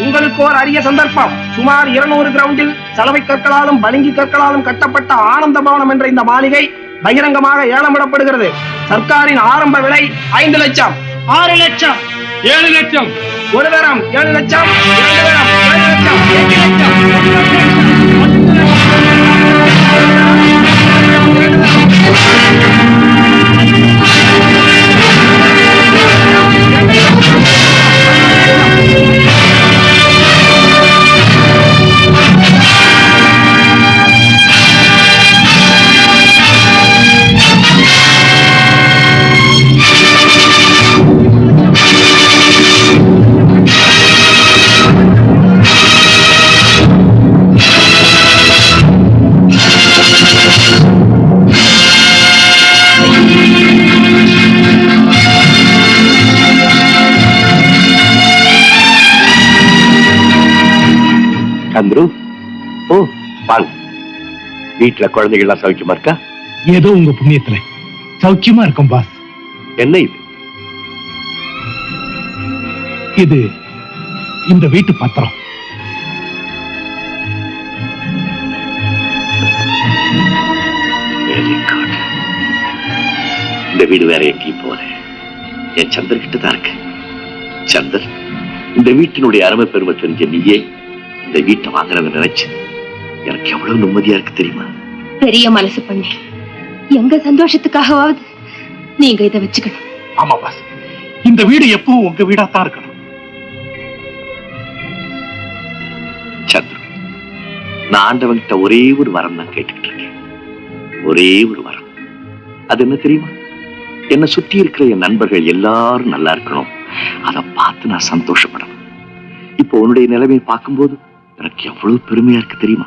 உங்களுக்கு ஒரு அரிய சந்தர்ப்பம். சுமார் இருநூறு கிரவுண்டில் சலவை கற்களாலும் பளிங்கு கற்களாலும் கட்டப்பட்ட ஆனந்த பவனம் என்ற இந்த மாளிகை பகிரங்கமாக ஏலமிடப்படுகிறது. சர்க்காரின் ஆரம்ப விலை ஐந்து லட்சம். ஆறு லட்சம். ஏழு லட்சம். ஒரு தரம். ஏழு லட்சம். இரண்டு தரம். ஏழு லட்சம். எட்டு லட்சம். சந்துரு ஓ வாங்க வீட்டுல குழந்தைகள்லாம் சௌக்கியமா இருக்கா? ஏதோ உங்க புண்ணியத்துல. சௌக்கியமா இருக்கும் பாஸ் என்ன இது? இது இந்த வீட்டு பத்திரம். இந்த வீடு வேற எங்கேயும் போல என் சந்தர் கிட்ட தான் இருக்கு. சந்தர் இந்த வீட்டினுடைய அருமை பெருமை தெரிஞ்ச நீயே இந்த வீட்டை வாங்குறத நினைச்சு எனக்கு எவ்வளவு நிம்மதியா இருக்கு தெரியுமா? பெரிய மனசு பண்ணி. எங்க சந்தோஷத்துக்காகவாவது நீங்க இதை வச்சுக்கணும். ஆமா பாஸ். இந்த வீடு எப்பவும் உங்க வீடா தான் இருக்கணும். சந்துரு நான் ஆண்டவன்கிட்ட ஒரே ஒரு வரம் தான் கேட்டுக்கிட்டு இருக்கேன். ஒரே ஒரு வரம். அது என்ன தெரியுமா? என்னை சுத்தி இருக்கிற என் நண்பர்கள் எல்லாரும் நல்லா இருக்கணும். அதை பார்த்து நான் சந்தோஷப்படணும். இப்போ உன்னுடைய நிலைமையை பார்க்கும்போது எனக்கு எவ்வளவு பெருமையா இருக்கு தெரியுமா?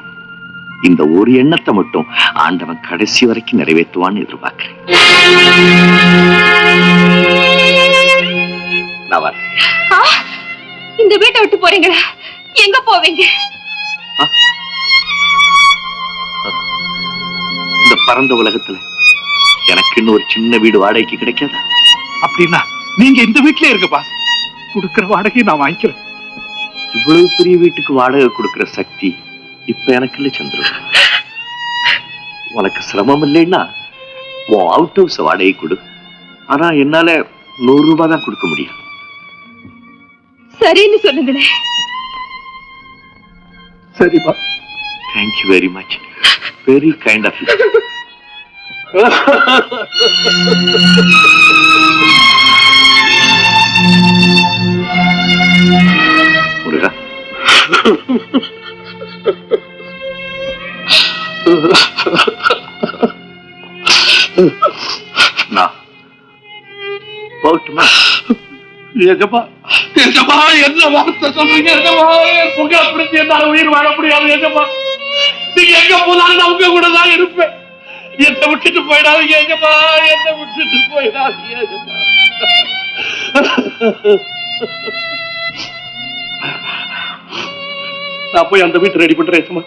இந்த ஒரு எண்ணத்தை மட்டும் ஆண்டவன் கடைசி வரைக்கும் நிறைவேற்றுவான்னு எதிர்பார்க்கிறேன். இந்த வீட்டை விட்டு போறீங்களா எங்க போவீங்க? இந்த பரந்த உலகத்துல எனக்கு இன்னும் ஒரு சின்ன வீடு வாடகைக்கு கிடைக்காதா? அப்படின்னா நீங்க இந்த வீட்லயே இருக்க பாஸ். கொடுக்கிற வாடகையை நான் வாங்கிக்கிறேன். இவ்வளவு பெரிய வீட்டுக்கு வாடகை கொடுக்கிற சக்தி இப்ப எனக்கு இல்ல சந்திரு. உனக்கு சிரமம் இல்லைன்னா உன் அவுட் ஹவுஸ் வாடகை கொடு. ஆனா என்னால நூறு ரூபாய் தான் கொடுக்க முடியும். சரின்னு சொல்லுங்களேன் சரிப்பா. Thank you very much very kind of முருகா நான் போகட்டுமா எஜமா எஜமா என்ன வார்த்தை சொல்றீங்க? எஜமா புகை பிடிச்சி என்னால உயிர் வாழ முடியாது எஜமா நீங்க எங்க போனாலும் நான் கூட தான் இருப்பேன். என்னை விட்டுட்டு போயிடாதீங்க எஜமா என்னை விட்டுட்டு போயிடாதீங்க எஜமா நான் போய் அந்த வீட்டு ரெடி பண்றேன் சும்மா.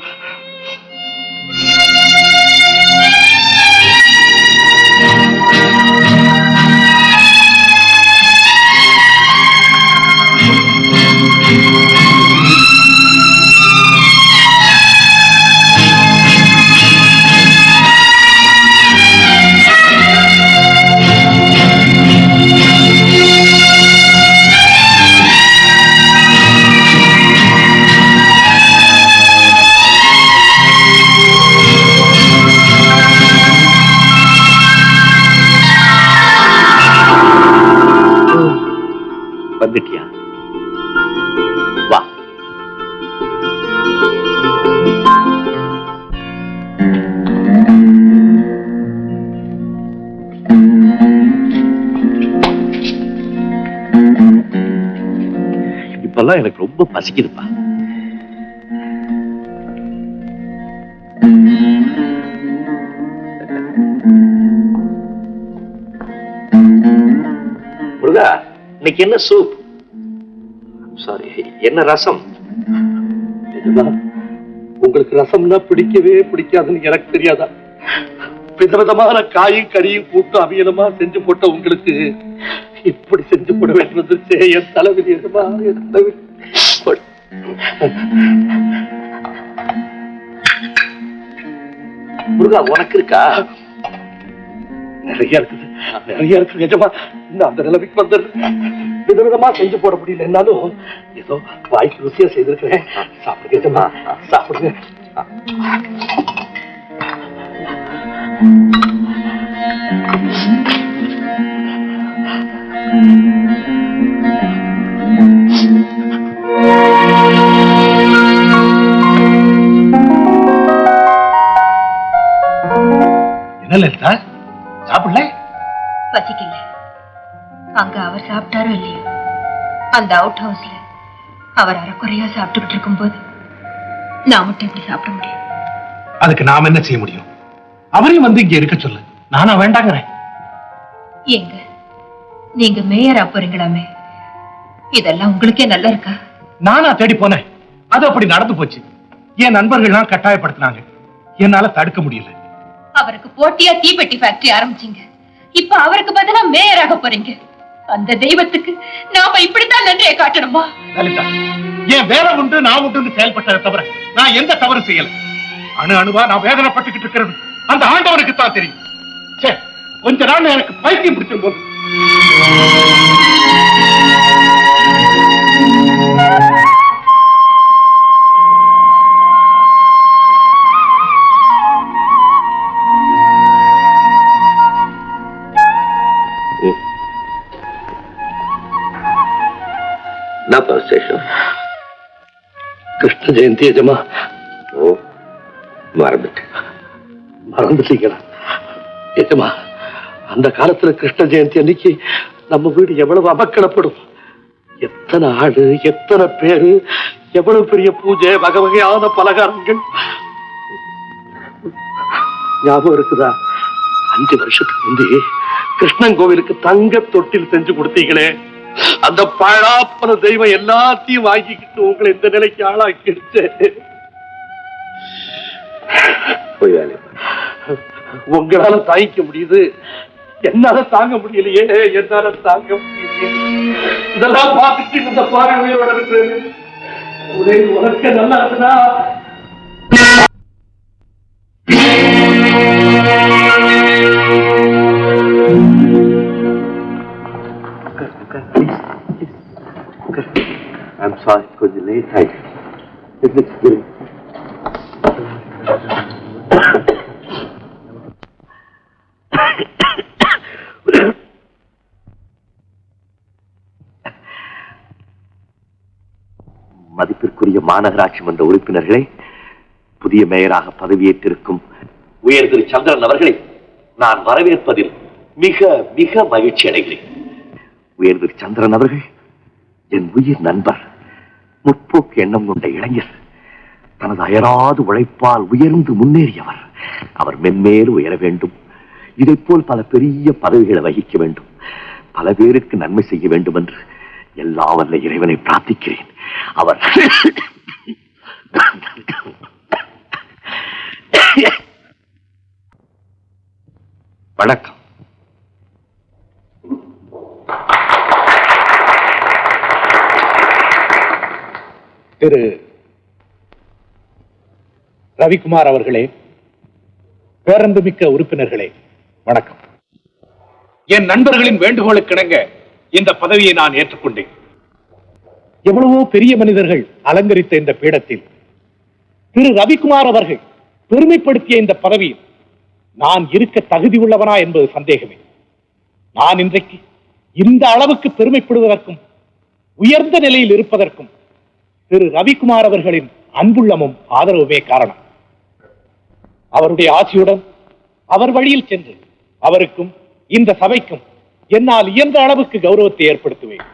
வந்துட்டியா? வா. இப்பெல்லாம் எனக்கு ரொம்ப பசிக்குதுப்பா. இன்னைக்கு என்ன சூப் சாரி என்ன ரசம்? உங்களுக்கு ரசம்னா பிடிக்கவே பிடிக்காதுன்னு எனக்கு தெரியாதா? விதவிதமான காயும் கறியும் கூட்டு அவியலமா செஞ்சு போட்ட உங்களுக்கு இப்படி செஞ்சு போட வேண்டியது என் தலைவிதி நிஜமா என் தலைவிதி முருகா உனக்கு இருக்கா? நிறைய இருக்குது. நிறைய இருக்குது. நிஜமா இன்னும் அந்த நிலைமைக்கு வந்துடுது விதவிதமா செஞ்சு போட முடியல. என்னாலும் ஏதோ வாய்க்கு ருசியா செய்திருக்கிறேன். சாப்பிடுங்க நிஜமா. சாப்பிடுங்க. என்ன லலிதா? சாப்பிடல? பசிக்கல. அங்க அவர் சாப்பிட்டாரோ இல்லையோ? அந்த அவுட் ஹவுஸ்ல அவர் அறக்குறையா சாப்பிட்டுக்கிட்டு இருக்கும்போது நான் மட்டும் எப்படி சாப்பிட முடியும். அதுக்கு நாம என்ன செய்ய முடியும்? அவரையும் வந்து இங்க இருக்க சொல்லு. நானா வேண்டாங்கிறேன். ஏங்க நீங்க மேயரா போறீங்களாமே? இதெல்லாம் உங்களுக்கே நல்லா இருக்கா? நானா தேடி போனேன். அது அப்படி நடந்து போச்சு. என் நண்பர்கள்லாம் கட்டாயப்படுத்தினாங்க. என்னால தடுக்க முடியல. அவருக்கு போட்டியா தீப்பெட்டி ஃபேக்டரி ஆரம்பிச்சீங்க. இப்ப அவருக்கு பதிலா மேயராக போறீங்க. அந்த தெய்வத்துக்கு நாம இப்படித்தான் நன்றியை காட்டணுமா? லலிதா என் வேலை உண்டு நான் உண்டு செயல்பட்டதை தவிர நான் எந்த தவறு செய்யல. அணு அணுவா நான் வேதனைப்பட்டுக்கிட்டு இருக்கிறது. அந்த ஆண்டவனுக்கு தான் தெரியும். ச்சே, கொஞ்ச நாள் எனக்கு பைத்தியம் பிடிச்சும் போது கிருஷ்ண ஜெயந்தி எஜமா ஓ மறந்துட்டேன் மறந்துட்டீங்களா எஜமா அந்த காலத்துல கிருஷ்ண ஜெயந்தி அன்னைக்கு நம்ம வீடு எவ்வளவு அமக்களப்படும் எத்தனை ஆடு எத்தனை பேரு எவ்வளவு பெரிய பூஜை வகை வகையான பலகாரங்கள் ஞாபகம் இருக்குதா அஞ்சு வருஷத்துக்கு முந்தைய கிருஷ்ணன் கோவிலுக்கு தங்க தொட்டில் செஞ்சு கொடுத்தீங்களே அந்த பழாப்பன தெய்வம் எல்லாத்தையும் வாங்கிக்கிட்டு உங்களை இந்த நிலைக்கு ஆளாக்கிடுச்சு. உங்களால தாங்கிக்க முடியுது. என்னால தாங்க முடியலையே என்னால தாங்க முடியலையே. இதெல்லாம் பார்த்துட்டு இந்த பாரு உயிரோட இருக்கிறது உனக்கு நல்லா இருக்குதா? ஐம் சாரி கொஞ்சம் லேட் மதிப்பிற்குரிய மாநகராட்சி மன்ற உறுப்பினர்களை புதிய மேயராக பதவியேற்றிருக்கும் உயர் திரு சந்திரன் அவர்களை நான் வரவேற்பதில் மிக மிக மகிழ்ச்சி அடைகிறேன் உயர் திரு சந்திரன் அவர்கள் என் உயிர் நண்பர். முற்போக்கு எண்ணம் கொண்ட இளைஞர். தனது அயராது உழைப்பால் உயர்ந்து முன்னேறியவர். அவர் மென்மேல் உயர வேண்டும். இதை போல் பல பெரிய பதவிகளை வகிக்க வேண்டும். பல பேருக்கு நன்மை செய்ய வேண்டும் என்று எல்லா வல்ல இறைவனை பிரார்த்திக்கிறேன். அவர் வணக்கம். திரு ரவிக்குமார் அவர்களே பேரன்புமிக்க உறுப்பினர்களே வணக்கம். என் நண்பர்களின் வேண்டுகோளுக்கிணங்க இந்த பதவியை நான் ஏற்றுக்கொண்டேன். எவ்வளவோ பெரிய மனிதர்கள் அலங்கரித்த இந்த பீடத்தில் திரு ரவிக்குமார் அவர்கள் பெருமைப்படுத்திய இந்த பதவியில் நான் இருக்க தகுதி உள்ளவனா என்பது சந்தேகமே. நான் இன்றைக்கு இந்த அளவுக்கு பெருமைப்படுவதற்கும் உயர்ந்த நிலையில் இருப்பதற்கும் திரு ரவிக்குமார் அவர்களின் அன்புள்ளமும் ஆதரவுமே காரணம். அவருடைய ஆசியுடன் அவர் வழியில் சென்று அவருக்கும் இந்த சபைக்கும் என்னால் இயன்ற அளவுக்கு கௌரவத்தை ஏற்படுத்துவேன்.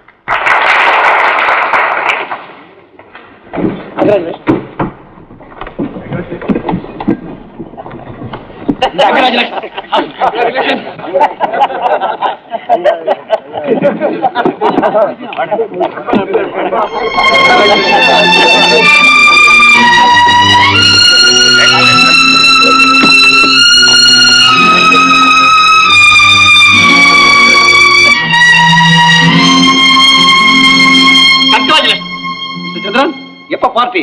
சந்திரன் எப்ப பார்ட்டி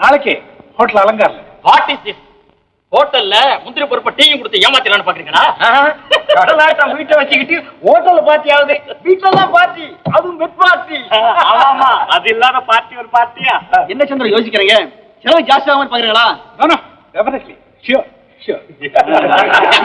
நாளைக்கு ஹோட்டல் அலங்கார்ல வாட் இஸ் திஸ் ஹோட்டல்ல முந்திரி பொறுப்ப டீயும் கொடுத்து ஏமாத்திடலாம்னு பாக்குறீங்களா? கடலாட்டம் வீட்டை வச்சுக்கிட்டு ஹோட்டல்ல பார்ட்டி ஆகுது. வீட்டுல தான் பார்ட்டி அதுவும் பெட் பார்ட்டி ஆமா அது இல்லாத பார்ட்டி ஒரு பார்ட்டியா என்ன சந்திரன் யோசிக்கிறீங்க? செலவு ஜாஸ்தி ஆகாம பாக்குறீங்களா? No definitely sure sure